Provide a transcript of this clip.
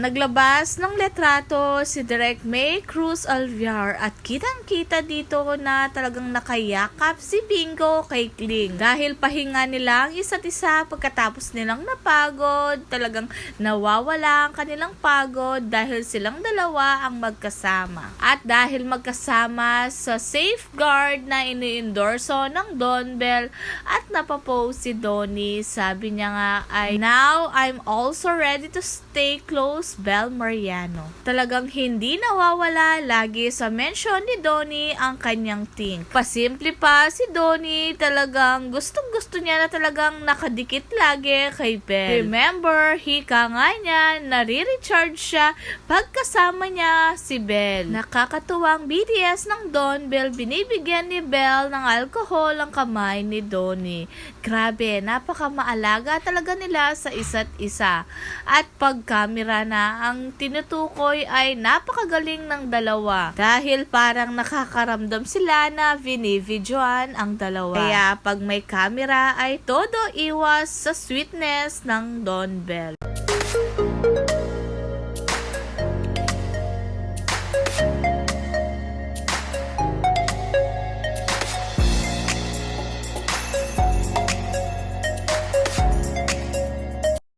Naglabas ng letrato si Direk May Cruz Alviar at kitang-kita dito na talagang nakayakap si Bingo kay Kling. Dahil pahinga nila ang isa't isa pagkatapos nilang napagod, talagang nawawala ang kanilang pagod dahil silang dalawa ang magkasama. At dahil magkasama sa safeguard na ini-endorso ng Don Bell at napapost si Donnie, sabi niya nga ay, Now, I'm also ready to stay close Bel Mariano. Talagang hindi nawawala lagi sa mention ni Donnie ang kanyang ting. Pasimple pa si Donnie, talagang gustong gusto niya na talagang nakadikit lagi kay Bel. Remember, hika nga niya, nare-recharge siya pagkasama niya si Bel. Nakakatuwang BTS ng Don Bell, binibigyan ni Bel ng alcohol ang kamay ni Donnie. Grabe, napakamaalaga talaga nila sa isa't isa. At pag camera ang tinutukoy ay napakagaling ng dalawa. Dahil parang nakakaramdam sila na vinividyoan ang dalawa. Kaya pag may camera ay todo iwas sa sweetness ng Don Bell.